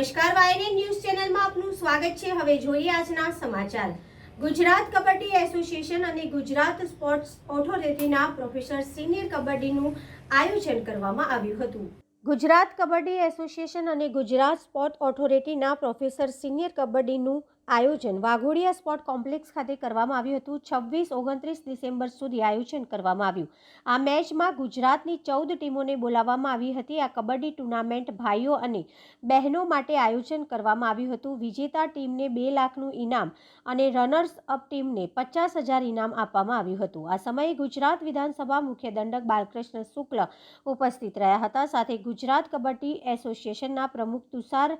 નમસ્કાર વાયને ન્યૂઝ ચેનલમાં આપનું સ્વાગત છે. હવે જોઈએ આજના સમાચાર. ગુજરાત કબડ્ડી એસોસિએશન અને ગુજરાત સ્પોર્ટ્સ ઓથોરિટીના પ્રોફેસર સિનિયર કબડ્ડીનું આયોજન કરવામાં આવ્યું હતું. ગુજરાત કબડ્ડી એસોસિએશન અને ગુજરાત સ્પોર્ટ ઓથોરિટીના પ્રોફેસર સિનિયર કબડ્ડીનું આયોજન વાઘોડિયા સ્પોર્ટ કોમ્પ્લેક્સ ખાતે કરવામાં આવ્યું હતું. છવ્વીસ ઓગણત્રીસ ડિસેમ્બર સુધી આયોજન કરવામાં આવ્યું. આ મેચમાં ગુજરાતની ચૌદ ટીમોને બોલાવવામાં આવી હતી. આ કબડ્ડી ટુર્નામેન્ટ ભાઈઓ અને બહેનો માટે આયોજન કરવામાં આવ્યું હતું. વિજેતા ટીમને બે લાખનું ઇનામ અને રનર્સ અપ ટીમને પચાસ હજાર ઇનામ આપવામાં આવ્યું હતું. આ સમયે ગુજરાત વિધાનસભા મુખ્ય દંડક બાલકૃષ્ણ શુક્લ ઉપસ્થિત રહ્યા હતા. સાથે ગુજરાત કબડ્ડી એસોસિએશનના પ્રમુખ તુષાર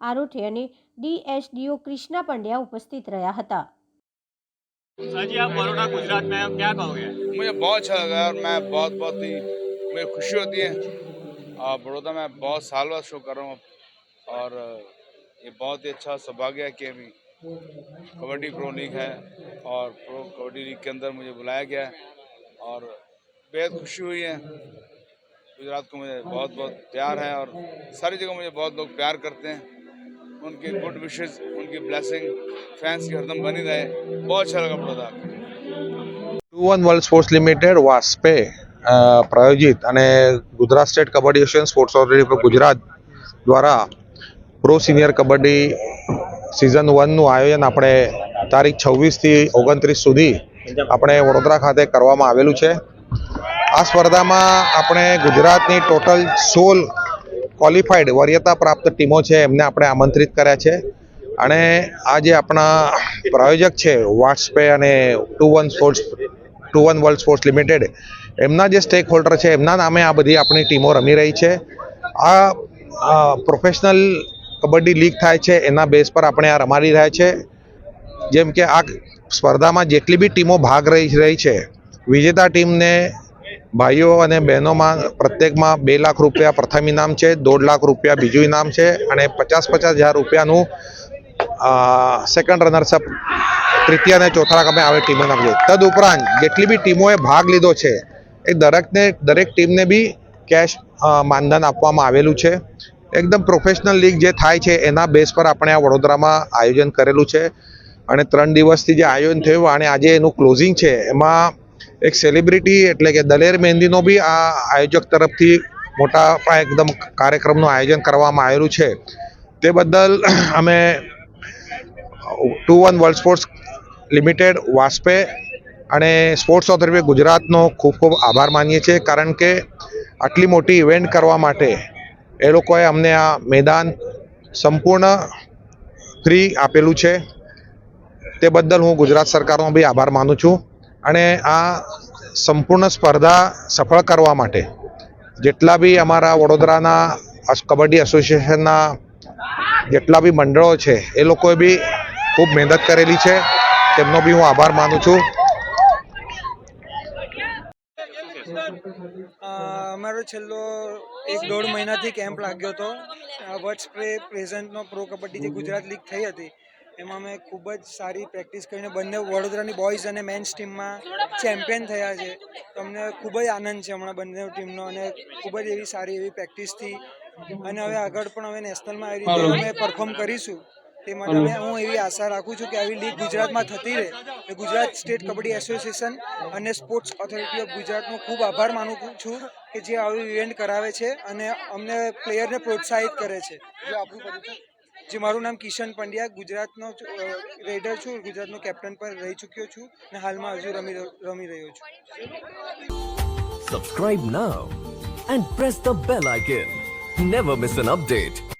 આરોઠે અને ડીએસડીઓ કૃષ્ણા પંડ્યા ઉપસ્થિત રહ્યા હતા सर जी आप बड़ौदा गुजरात में हैं क्या कहोगे मुझे बहुत अच्छा लगा और मैं बहुत बहुत ही मुझे खुशी होती है और बड़ौदा में बहुत साल बाद शो कर रहा हूँ और ये बहुत ही अच्छा सौभाग्य है कि अभी कबड्डी प्रो लीग है और प्रो कबड्डी लीग के अंदर मुझे बुलाया गया है और बेहद खुशी हुई है गुजरात को मुझे बहुत बहुत प्यार है और सारी जगह मुझे बहुत लोग प्यार करते हैं उनकी गुड विशेष उनकी ब्लेसिंग फैंस की हरदम बनी रहे बहुत अच्छा लगा बड़ौदा आके two one world sports limited વાસ્પે અ, પ્રાયોજિત અને Gujarat state kabaddi association sports authority of Gujarat દ્વારા પ્રો સિનિયર કબડ્ડી સિઝન વનનું આયોજન આપણે તારીખ છવ્વીસથી ઓગણત્રીસ સુધી આપણે વડોદરા ખાતે કરવામાં આવેલું છે આ સ્પર્ધામાં આપણે ગુજરાતની ટોટલ સોળ ક્વોલિફાઈડ વરિયતા પ્રાપ્ત ટીમો છે, એમને આપણે આમંત્રિત કર્યા છે. અને આ જે આપણા પ્રાયોજક છે વાટ્સપે અને two one sports, two one world sports limited, એમના જે સ્ટેક હોલ્ડર છે, એમના નામે આ બધી આપણી ટીમો રમી રહી છે. આ પ્રોફેશનલ કબડ્ડી લીગ થાય છે, એના બેઝ પર આપણે આ રમાડી રહ્યા છે. જેમ કે આ સ્પર્ધામાં જેટલી બી ટીમો ભાગ રહી રહી છે, વિજેતા ટીમને ભાઈઓ અને બહેનોમાં પ્રત્યેકમાં બે લાખ રૂપિયા પ્રથમ ઇનામ છે, દોઢ લાખ રૂપિયા બીજું ઇનામ છે અને પચાસ પચાસ હજાર રૂપિયાનું સેકન્ડ રનર્સઅપ તૃતીય અને ચોથા ક્રમે આવે ટીમો નામ છે તદ ઉપરાંત જેટલી બી ટીમોએ ભાગ લીધો છે, એ દરેકને, દરેક ટીમને બી કેશ માનધન આપવામાં આવેલું છે. એકદમ પ્રોફેશનલ લીગ જે થાય છે, એના બેઝ પર આપણે આ વડોદરામાં આયોજન કરેલું છે. અને ત્રણ દિવસથી જે આયોજન થયું, અને આજે એનું ક્લોઝિંગ છે, એમાં એક સેલિબ્રિટી એટલે કે દલેર મહેંદીનો બી આ આયોજક તરફથી મોટા એકદમ કાર્યક્રમનું આયોજન કરવામાં આવેલું છે. તે બદલ અમે two one world sports limited, વાસ્પે અને સ્પોર્ટ્સ ઓથોરિટી ગુજરાતનો ખૂબ ખૂબ આભાર માનીએ છીએ. કારણ કે આટલી મોટી ઇવેન્ટ કરવા માટે એ લોકોએ અમને આ મેદાન સંપૂર્ણ ફ્રી આપેલું છે. તે બદલ હું ગુજરાત સરકારનો બી આભાર માનું છું. અને આ સંપૂર્ણ સ્પર્ધા સફળ કરવા માટે જેટલા બી અમારા વડોદરાના કબડ્ડી એસોસિએશનના જેટલા બી મંડળો છે, એ લોકોએ બી ખૂબ મહેનત કરેલી છે. તેમનો બી હું આભાર માનું છું. અમારો છેલ્લો એક દોઢ મહિનાથી કેમ્પ લાગ્યો હતો. વર્ડ સ્પ્રે પ્રેઝન્ટનો પ્રો કબડ્ડી જે ગુજરાત લીગ થઈ હતી એમાં અમે ખૂબ જ સારી પ્રેક્ટિસ કરીને બંને વડોદરાની બોયઝ અને મેન્સ ટીમમાં ચેમ્પિયન થયા છે. તો અમને ખૂબ જ આનંદ છે હમણાં બંને ટીમનો અને ખૂબ જ એવી સારી એવી પ્રેક્ટિસથી. અને હવે આગળ પણ હવે નેશનલમાં આવી રીતે અમે પરફોર્મ કરીશું. તે માટે અમે હું એવી આશા રાખું છું કે આવી લીગ ગુજરાતમાં થતી રહે. ગુજરાત સ્ટેટ કબડ્ડી એસોસિએશન અને સ્પોર્ટ્સ ઓથોરિટી ઓફ ગુજરાતનો ખૂબ આભાર માનું છું કે જે આવી ઇવેન્ટ કરાવે છે અને અમને પ્લેયરને પ્રોત્સાહિત કરે છે. જો મારું નામ કિશન પંડ્યા, ગુજરાતનો રેડર છું, ગુજરાતનો કેપ્ટન પર રહી ચૂક્યો છું અને હાલમાં હજુ રમી રમી રહ્યો છું subscribe now and press the bell icon never miss an update.